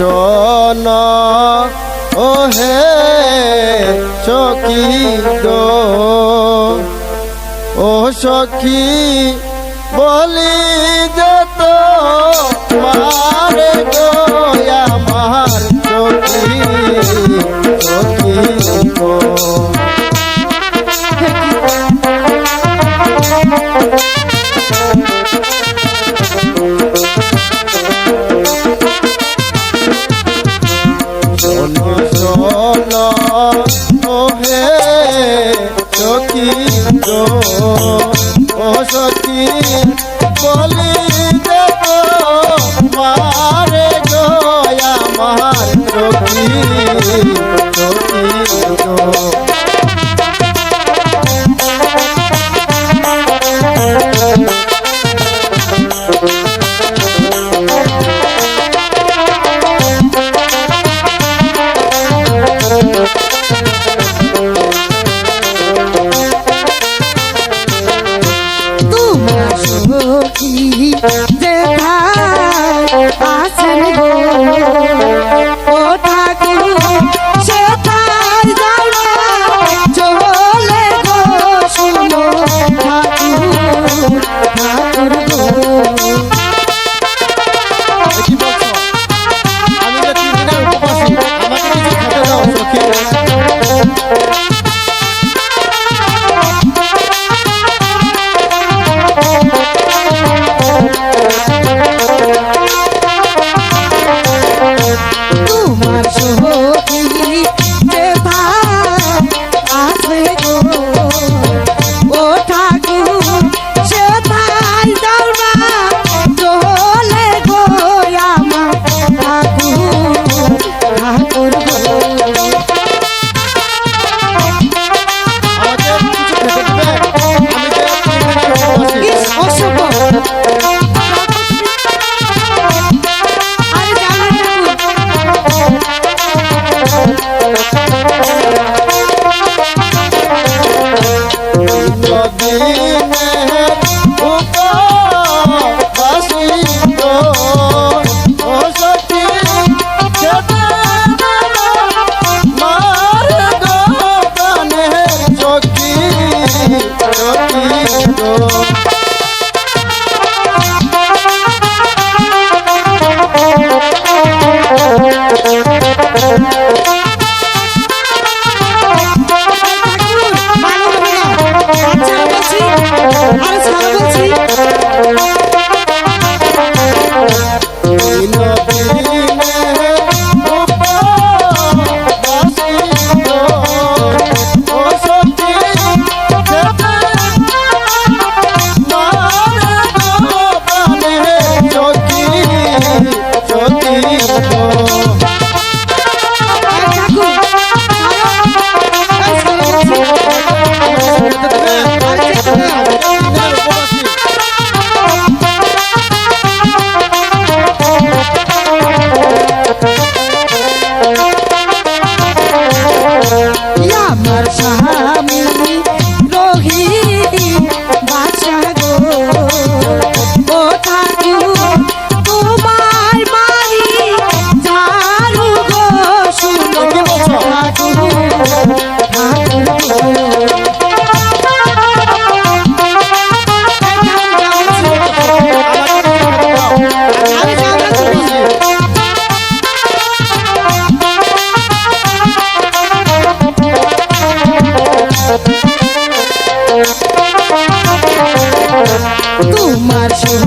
শোন ওহে সখী গো। ও সখী বলি যেত মারে গো আমার চোখে মোহে সখী গো ও সখী বলি Thank you. আমার তোমার শুভ